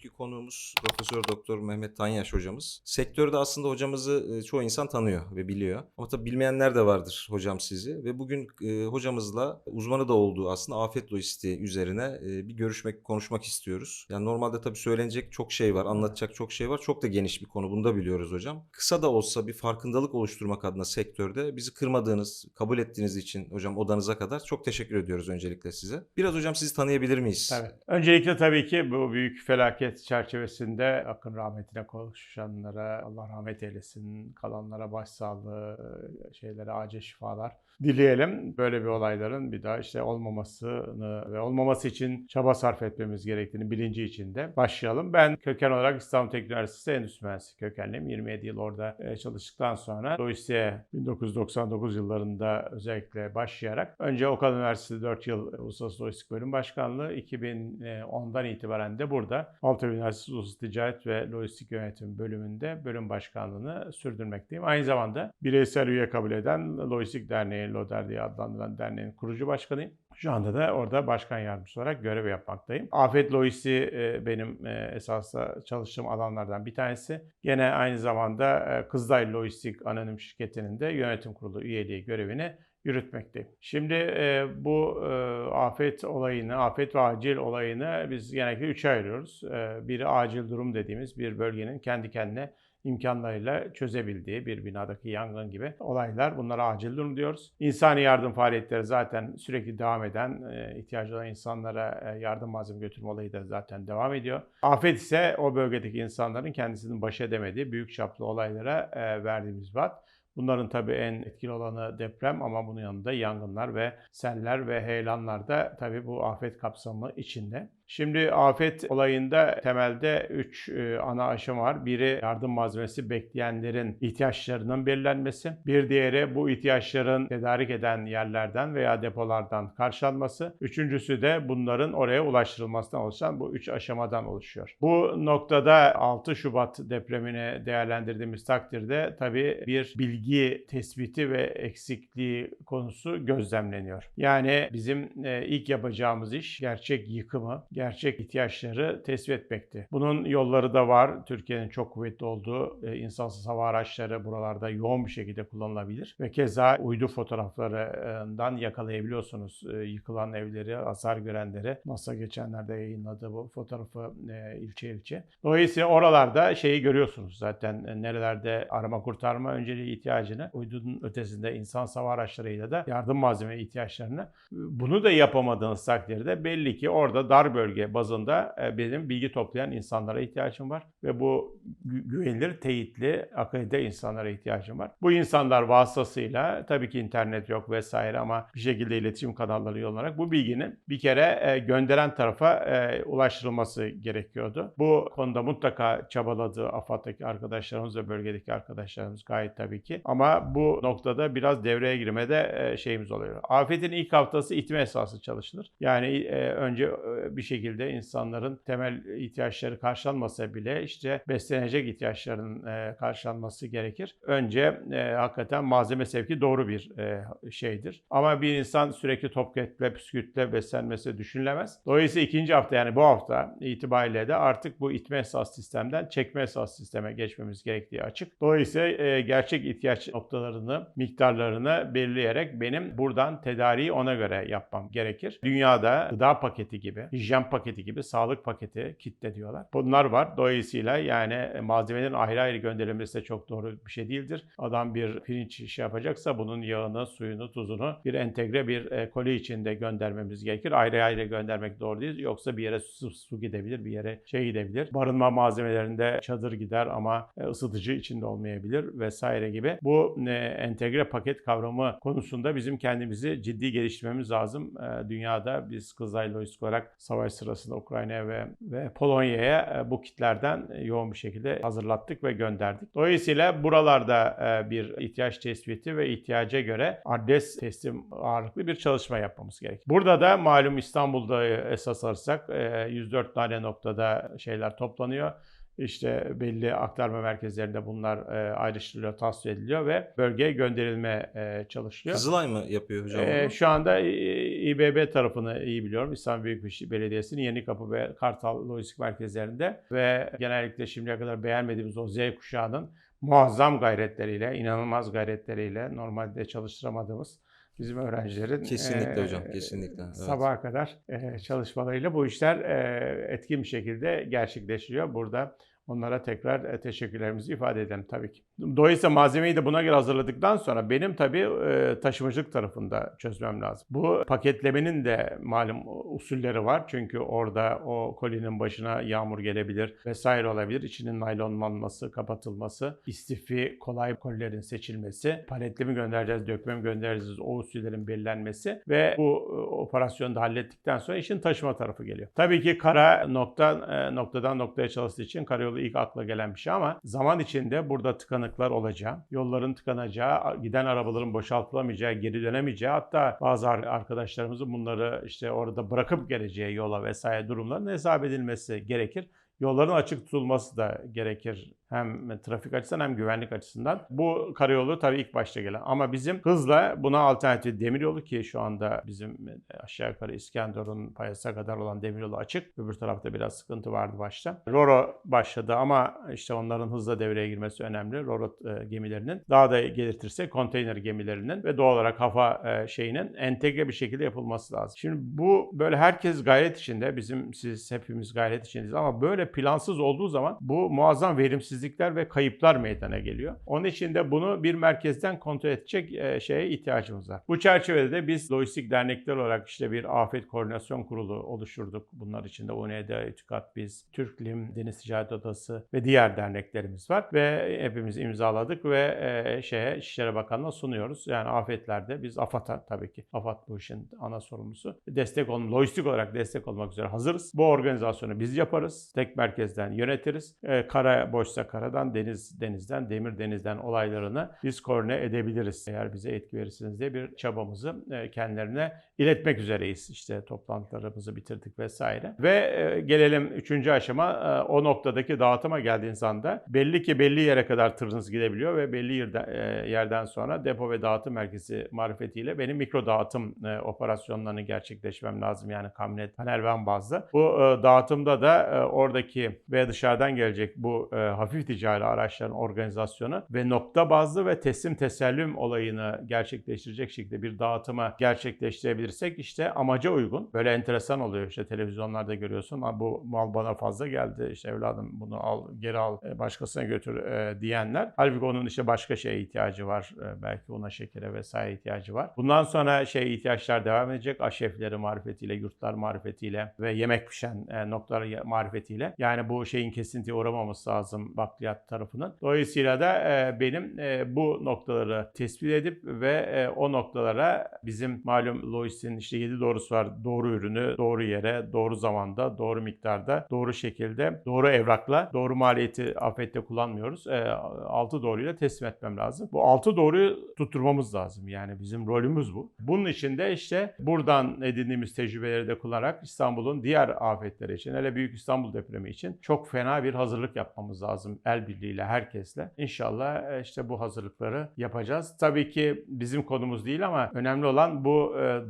bugünkü konuğumuz Profesör Doktor Mehmet Tanyaş hocamız. Sektörde aslında hocamızı e, çoğu insan tanıyor ve biliyor. Ama tabii bilmeyenler de vardır hocam sizi. Ve bugün e, hocamızla uzmanı da olduğu aslında afet lojistiği üzerine e, bir görüşmek, konuşmak istiyoruz. Yani normalde tabii söylenecek çok şey var, anlatacak çok şey var. Çok da geniş bir konu. Bunu da biliyoruz hocam. Kısa da olsa bir farkındalık oluşturmak adına sektörde bizi kırmadığınız, kabul ettiğiniz için hocam odanıza kadar çok teşekkür ediyoruz öncelikle size. Biraz hocam sizi tanıyabilir miyiz? Evet. Öncelikle tabii ki bu büyük felaket çerçevesinde akın rahmetine kavuşanlara Allah rahmet eylesin, kalanlara başsağlığı, şeylere acil şifalar dileyelim. Böyle bir olayların bir daha işte olmamasını ve olmaması için çaba sarf etmemiz gerektiğini bilinci içinde başlayalım. Ben köken olarak İstanbul Teknik Üniversitesi Endüstri Mühendisliği kökenliyim. 27 yıl orada e, çalıştıktan sonra Dolayısıyla 1999 yıllarında özellikle başlayarak önce Okan Üniversitesi 4 yıl Uluslararası Lojistik Bölüm Başkanlığı 2010'dan itibaren de burada Maltepe Üniversitesi Uluslararası Ticaret ve Lojistik Yönetimi bölümünde bölüm başkanlığını sürdürmekteyim. Aynı zamanda bireysel üye kabul eden Lojistik Derneği, LODER diye adlandırılan derneğin kurucu başkanıyım. Şu anda da orada başkan yardımcısı olarak görev yapmaktayım. Afet Lojistiği e, benim e, esasında çalıştığım alanlardan bir tanesi. Gene aynı zamanda e, Kızılay Lojistik Anonim Şirketi'nin de yönetim kurulu üyeliği görevini yürütmekteyim. Şimdi e, bu e, afet olayını, afet ve acil olayını biz genellikle üçe ayırıyoruz. E, biri acil durum dediğimiz bir bölgenin kendi kendine imkanlarıyla çözebildiği bir binadaki yangın gibi olaylar. Bunlara acil durum diyoruz. İnsani yardım faaliyetleri zaten sürekli devam eden, e, ihtiyacı olan insanlara e, yardım malzeme götürme olayı da zaten devam ediyor. Afet ise o bölgedeki insanların kendisinin baş edemediği büyük çaplı olaylara e, verdiğimiz bat. Bunların tabii en etkili olanı deprem ama bunun yanında yangınlar ve seller ve heyelanlar da tabii bu afet kapsamı içinde. Şimdi afet olayında temelde 3 ana aşama var. Biri yardım malzemesi bekleyenlerin ihtiyaçlarının belirlenmesi. Bir diğeri bu ihtiyaçların tedarik eden yerlerden veya depolardan karşılanması. Üçüncüsü de bunların oraya ulaştırılmasından oluşan bu üç aşamadan oluşuyor. Bu noktada 6 Şubat depremini değerlendirdiğimiz takdirde tabii bir bilgi tespiti ve eksikliği konusu gözlemleniyor. Yani bizim ilk yapacağımız iş gerçek yıkımı, gerçek ihtiyaçları tespit etmekti. Bunun yolları da var. Türkiye'nin çok kuvvetli olduğu e, insansız hava araçları buralarda yoğun bir şekilde kullanılabilir. Ve keza uydu fotoğraflarından yakalayabiliyorsunuz e, yıkılan evleri, hasar görenleri. NASA geçenlerde yayınladı bu fotoğrafı e, ilçe ilçe. Dolayısıyla oralarda şeyi görüyorsunuz zaten e, nerelerde arama kurtarma önceliği ihtiyacını, uydunun ötesinde insan hava araçlarıyla da yardım malzeme ihtiyaçlarını. Bunu da yapamadığınız takdirde belli ki orada dar bölge bazında e, benim bilgi toplayan insanlara ihtiyacım var ve bu güvenilir, teyitli, akredite insanlara ihtiyacım var. Bu insanlar vasıtasıyla tabii ki internet yok vesaire ama bir şekilde iletişim kanalları yollanarak bu bilginin bir kere e, gönderen tarafa e, ulaştırılması gerekiyordu. Bu konuda mutlaka çabaladığı AFAD'daki arkadaşlarımız ve bölgedeki arkadaşlarımız gayet tabii ki. Ama bu noktada biraz devreye girmede şeyimiz oluyor. Afetin ilk haftası itme esası çalışılır. Yani önce bir şekilde insanların temel ihtiyaçları karşılanmasa bile işte beslenecek ihtiyaçların e, karşılanması gerekir. Önce e, hakikaten malzeme sevki doğru bir e, şeydir. Ama bir insan sürekli topketle, püskürtle beslenmesi düşünülemez. Dolayısıyla ikinci hafta yani bu hafta itibariyle de artık bu itme esas sistemden çekme esas sisteme geçmemiz gerektiği açık. Dolayısıyla gerçek ihtiyaç noktalarını, miktarlarını belirleyerek benim buradan tedariği ona göre yapmam gerekir. Dünyada gıda paketi gibi, hijyen paketi gibi, sağlık paketi, kitle diyorlar. Bunlar var. Dolayısıyla yani malzemelerin ayrı ayrı gönderilmesi de çok doğru bir şey değildir. Adam bir pirinç işi yapacaksa bunun yağını, suyunu, tuzunu bir entegre bir e, koli içinde göndermemiz gerekir. Ayrı ayrı göndermek doğru değil. Yoksa bir yere su, su gidebilir, bir yere şey gidebilir. Barınma malzemelerinde çadır gider ama e, ısıtıcı içinde olmayabilir vesaire gibi. Bu e, entegre paket kavramı konusunda bizim kendimizi ciddi geliştirmemiz lazım. Dünyada biz Kızılay Lojistik olarak savaş sırasında Ukrayna'ya ve, ve Polonya'ya bu kitlerden yoğun bir şekilde hazırlattık ve gönderdik. Dolayısıyla buralarda bir ihtiyaç tespiti ve ihtiyaca göre adres teslim ağırlıklı bir çalışma yapmamız gerek. Burada da malum İstanbul'da esas alırsak 104 tane noktada şeyler toplanıyor. İşte belli aktarma merkezlerinde bunlar e, ayrıştırılıyor, tasfiye ediliyor ve bölgeye gönderilme e, çalışılıyor. Kızılay mı yapıyor hocam Ee, şu anda İBB tarafını iyi biliyorum. İstanbul Büyükşehir Belediyesi'nin Yenikapı ve Kartal Lojistik Merkezlerinde ve genellikle şimdiye kadar beğenmediğimiz o Z kuşağının muazzam gayretleriyle, inanılmaz gayretleriyle normalde çalıştıramadığımız bizim öğrencilerin Kesinlikle e, hocam, kesinlikle, evet. sabaha kadar e, çalışmalarıyla bu işler e, etkin bir şekilde gerçekleşiyor. Burada onlara tekrar e, teşekkürlerimizi ifade edelim tabii ki. Dolayısıyla malzemeyi de buna göre hazırladıktan sonra benim tabii e, taşımacılık tarafında çözmem lazım. Bu paketlemenin de malum usulleri var. Çünkü orada o kolinin başına yağmur gelebilir vesaire olabilir. İçinin naylonlanması, kapatılması, istifi kolay kolilerin seçilmesi, paletli mi göndereceğiz, dökme göndereceğiz, o usullerin belirlenmesi ve bu e, operasyonu da hallettikten sonra işin taşıma tarafı geliyor. Tabii ki kara nokta noktadan noktaya çalıştığı için karayolu ilk akla gelen bir şey ama zaman içinde burada tıkanıklar olacağı, yolların tıkanacağı, giden arabaların boşaltılamayacağı, geri dönemeyeceği hatta bazı ar- arkadaşlarımızın bunları işte orada bırakıp geleceği yola vesaire durumların hesap edilmesi gerekir. Yolların açık tutulması da gerekir hem trafik açısından hem güvenlik açısından. Bu karayolu tabii ilk başta gelen ama bizim hızla buna alternatif demiryolu ki şu anda bizim aşağı yukarı İskenderun Payas'a kadar olan demiryolu açık. Öbür tarafta biraz sıkıntı vardı başta. Roro başladı ama işte onların hızla devreye girmesi önemli. Roro e, gemilerinin daha da gelirtirse konteyner gemilerinin ve doğal olarak hava e, şeyinin entegre bir şekilde yapılması lazım. Şimdi bu böyle herkes gayret içinde. Bizim siz hepimiz gayret içindeyiz ama böyle plansız olduğu zaman bu muazzam verimsizlikler ve kayıplar meydana geliyor. Onun için de bunu bir merkezden kontrol edecek e, şeye ihtiyacımız var. Bu çerçevede de biz lojistik dernekler olarak işte bir afet koordinasyon kurulu oluşturduk. Bunlar içinde UNED, TÜKAT, biz, Türklim, Deniz Ticaret Odası ve diğer derneklerimiz var ve hepimiz imzaladık ve e, şeye İçişleri Bakanlığı'na sunuyoruz. Yani afetlerde biz AFAD'a tabii ki AFAD bu işin ana sorumlusu. Destek olma, lojistik olarak destek olmak üzere hazırız. Bu organizasyonu biz yaparız. Tek merkezden yönetiriz. E, kara boşsa karadan, deniz denizden, demir denizden olaylarını biz koordine edebiliriz. Eğer bize etki verirsiniz diye bir çabamızı e, kendilerine iletmek üzereyiz. İşte toplantılarımızı bitirdik vesaire. Ve e, gelelim üçüncü aşama e, o noktadaki dağıtıma geldiğiniz anda belli ki belli yere kadar tırınız gidebiliyor ve belli yerden, e, yerden sonra depo ve dağıtım merkezi marifetiyle benim mikro dağıtım e, operasyonlarını gerçekleşmem lazım. Yani kamyonet, panel van bazlı. Bu e, dağıtımda da e, oradaki ve dışarıdan gelecek bu e, hafif ticari araçların organizasyonu ve nokta bazlı ve teslim tesellüm olayını gerçekleştirecek şekilde bir dağıtıma gerçekleştirebilirsek işte amaca uygun. Böyle enteresan oluyor işte televizyonlarda görüyorsun. "Ha, Bu mal bana fazla geldi işte evladım bunu al geri al e, başkasına götür e, diyenler. Halbuki onun işte başka şeye ihtiyacı var. E, belki ona şekere vesaire ihtiyacı var. Bundan sonra şey ihtiyaçlar devam edecek. Aşefleri marifetiyle, yurtlar marifetiyle ve yemek pişen e, noktaları marifetiyle. Yani bu şeyin kesintiye uğramaması lazım bakliyat tarafının. Dolayısıyla da e, benim e, bu noktaları tespit edip ve e, o noktalara bizim malum Lois'in işte 7 doğrusu var. Doğru ürünü doğru yere, doğru zamanda, doğru miktarda, doğru şekilde, doğru evrakla, doğru maliyeti afette kullanmıyoruz. E, 6 doğruyla teslim etmem lazım. Bu 6 doğruyu tutturmamız lazım. Yani bizim rolümüz bu. Bunun için de işte buradan edindiğimiz tecrübeleri de kullanarak İstanbul'un diğer afetleri için, hele Büyük İstanbul depremi için çok fena bir hazırlık yapmamız lazım el birliğiyle herkesle. İnşallah e, işte bu hazırlıkları yapacağız. Tabii ki bizim konumuz değil ama önemli olan bu e,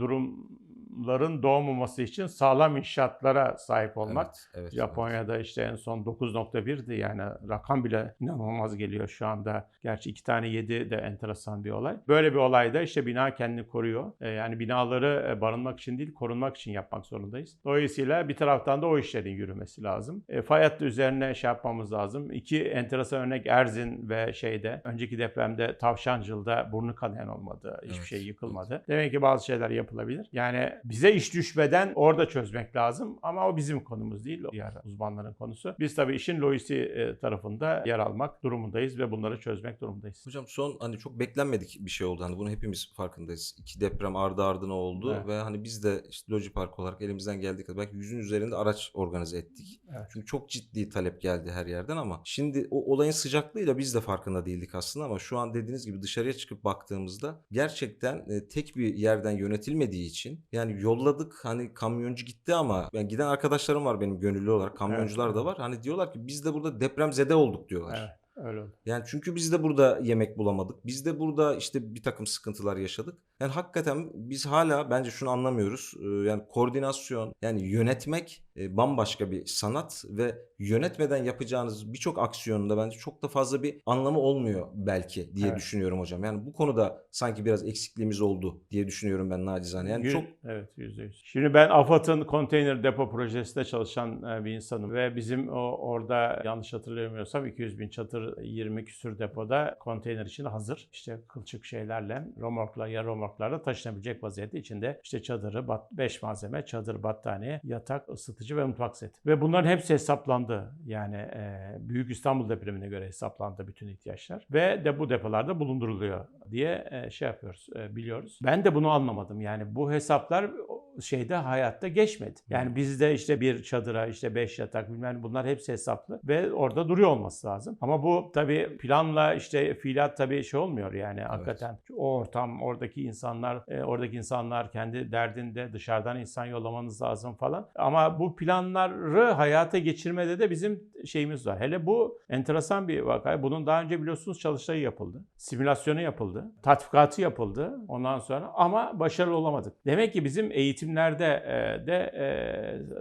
durumların doğmaması için sağlam inşaatlara sahip olmak. Evet, evet, evet. Japonya'da işte en son 9.1'di yani rakam bile inanılmaz geliyor şu anda. Gerçi iki tane 7 de enteresan bir olay. Böyle bir olayda işte bina kendini koruyor. E, yani binaları e, barınmak için değil korunmak için yapmak zorundayız. Dolayısıyla bir taraftan da o işlerin yürümesi lazım. E, fay hattı üzerine şey yapmamız lazım. İki enteresan örnek Erzin ve şeyde önceki depremde Tavşancıl'da burnu kanayan olmadı. Hiçbir Evet, şey yıkılmadı. Demek ki bazı şeyler yapılabilir. Yani bize iş düşmeden orada çözmek lazım ama o bizim konumuz değil. Diğer uzmanların konusu. Biz tabii işin lojistiği e, tarafında yer almak durumundayız ve bunları çözmek durumundayız. Hocam son hani çok beklenmedik bir şey oldu. Hani bunu hepimiz farkındayız. İki deprem ardı ardına oldu Evet. ve hani biz de işte Logipark olarak elimizden geldiği kadar belki yüzün üzerinde araç organize ettik. Evet. Çünkü çok ciddi talep geldi her yerden ama şimdi o olayın sıcaklığıyla biz de farkında değildik aslında ama şu an dediğiniz gibi dışarıya çıkıp baktığımızda gerçekten e, tek bir yerden yönetilmediği için yani yani yolladık hani kamyoncu gitti ama yani giden arkadaşlarım var benim gönüllü olarak kamyoncular Evet, da var. Hani diyorlar ki biz de burada depremzede olduk diyorlar. Evet, öyle oldu. Yani çünkü biz de burada yemek bulamadık. Biz de burada işte bir takım sıkıntılar yaşadık. Yani hakikaten biz hala bence şunu anlamıyoruz. Yani koordinasyon, yani yönetmek bambaşka bir sanat ve yönetmeden yapacağınız birçok aksiyonunda bence çok da fazla bir anlamı olmuyor belki diye Evet. düşünüyorum hocam. Yani bu konuda sanki biraz eksikliğimiz oldu diye düşünüyorum ben nacizane. Yani Yü- çok Evet yüzde yüz. Şimdi ben AFAD'ın konteyner depo projesinde çalışan e, bir insanım ve bizim o orada yanlış hatırlamıyorsam 200 bin çatır 20 küsür depoda konteyner için hazır. İşte kılçık şeylerle romorkla ya romorklarla taşınabilecek vaziyette içinde işte çadırı, 5 malzeme, çadır, battaniye, yatak, ısıtıcı ve mutfak seti. Ve bunların hepsi hesaplandı. Yani e, Büyük İstanbul depremine göre hesaplandı bütün ihtiyaçlar. Ve de bu depolarda bulunduruluyor diye e, şey yapıyoruz, e, biliyoruz. Ben de bunu anlamadım. Yani bu hesaplar şeyde hayatta geçmedi. Yani bizde işte bir çadıra işte beş yatak bilmem bunlar hepsi hesaplı ve orada duruyor olması lazım. Ama bu tabii planla işte fiilat tabii şey olmuyor yani hakikaten. O ortam, oradaki insanlar, e, oradaki insanlar kendi derdinde dışarıdan insan yollamanız lazım falan. Ama bu planları hayata geçirmede de bizim şeyimiz var. Hele bu enteresan bir vaka. Bunun daha önce biliyorsunuz çalıştayı yapıldı. Simülasyonu yapıldı. Tatbikatı yapıldı ondan sonra ama başarılı olamadık. Demek ki bizim eğitimlerde e, de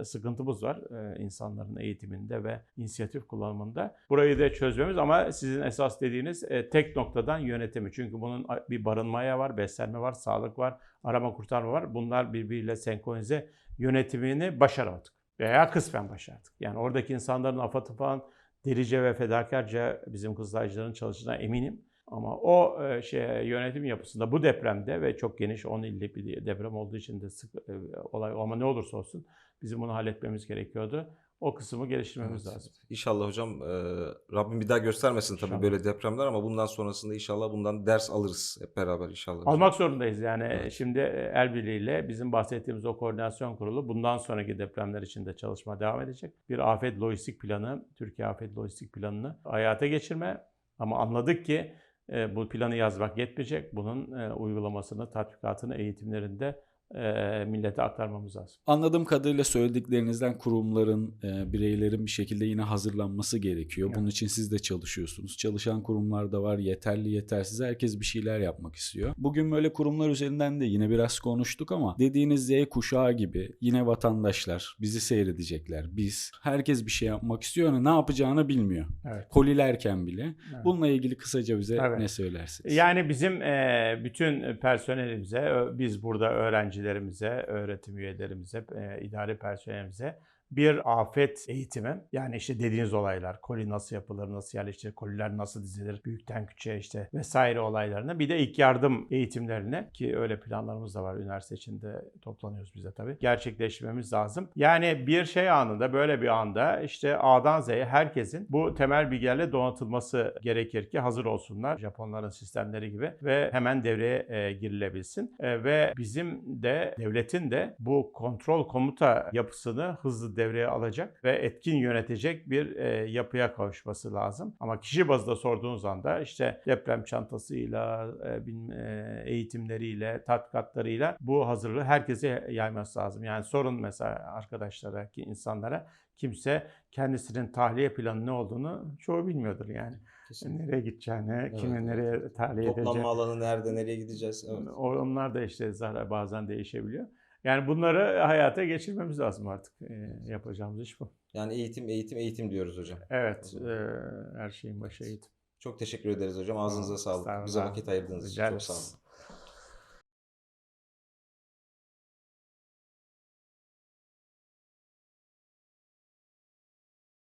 e, sıkıntımız var. E, insanların eğitiminde ve inisiyatif kullanımında. Burayı da çözmemiz ama sizin esas dediğiniz tek noktadan yönetimi. Çünkü bunun bir barınmaya var, beslenme var, sağlık var, arama kurtarma var. Bunlar birbiriyle senkronize yönetimini başaramadık. Veya kısmen başardık. Yani oradaki insanların AFAD'ı falan delice ve fedakarca bizim kızılaycıların çalıştığına eminim. Ama o e, şey yönetim yapısında bu depremde ve çok geniş 10 illik bir deprem olduğu için de sık e, olay ama ne olursa olsun bizim bunu halletmemiz gerekiyordu. O kısmı geliştirmemiz Evet. lazım. İnşallah hocam e, Rabbim bir daha göstermesin tabii İnşallah. böyle depremler ama bundan sonrasında inşallah bundan ders alırız hep beraber inşallah. hocam. Almak zorundayız yani Evet. şimdi e, el birliğiyle bizim bahsettiğimiz o koordinasyon kurulu bundan sonraki depremler için de çalışma devam edecek. Bir afet lojistik planı, Türkiye afet lojistik planını hayata geçirme ama anladık ki e, bu planı yazmak yetmeyecek. Bunun e, uygulamasını, tatbikatını eğitimlerinde e, millete aktarmamız lazım. Anladığım kadarıyla söylediklerinizden kurumların, e, bireylerin bir şekilde yine hazırlanması gerekiyor. Bunun Evet. için siz de çalışıyorsunuz. Çalışan kurumlar da var. Yeterli yetersiz herkes bir şeyler yapmak istiyor. Bugün böyle kurumlar üzerinden de yine biraz konuştuk ama dediğiniz Z kuşağı gibi yine vatandaşlar bizi seyredecekler. Biz herkes bir şey yapmak istiyor ama ne yapacağını bilmiyor. Evet. Kolilerken bile. Evet. Bununla ilgili kısaca bize Evet. ne söylersiniz? Yani bizim e, bütün personelimize, biz burada öğrencilerimize, öğretim üyelerimize, e, idari personelimize bir afet eğitimi. Yani işte dediğiniz olaylar, koli nasıl yapılır, nasıl yerleştirilir, koliler nasıl dizilir, büyükten küçüğe işte vesaire olaylarına. Bir de ilk yardım eğitimlerine ki öyle planlarımız da var. Üniversite içinde toplanıyoruz bize tabii. Gerçekleştirmemiz lazım. Yani bir şey anında, böyle bir anda işte A'dan Z'ye herkesin bu temel bilgilerle donatılması gerekir ki hazır olsunlar. Japonların sistemleri gibi ve hemen devreye e, girilebilsin. E, ve bizim de devletin de bu kontrol komuta yapısını hızlı devreye alacak ve etkin yönetecek bir e, yapıya kavuşması lazım. Ama kişi bazında sorduğunuz anda işte deprem çantasıyla, e, e, eğitimleriyle, tatbikatlarıyla bu hazırlığı herkese yayması lazım. Yani sorun mesela arkadaşlara, ki insanlara kimse kendisinin tahliye planı ne olduğunu çoğu bilmiyordur yani. Kesinlikle. Nereye gideceğini, kimi evet. nereye tahliye edeceğini. Toplanma alanı nerede, nereye gideceğiz? Evet. O- Onlar da işte zaten bazen değişebiliyor. Yani bunları hayata geçirmemiz lazım artık. Ee, yapacağımız iş bu. Yani eğitim, eğitim, eğitim diyoruz hocam. Evet, e, her şeyin başı eğitim. Çok teşekkür ederiz hocam. Ağzınıza sağlık. Bize vakit ayırdığınız için çok sağ olun.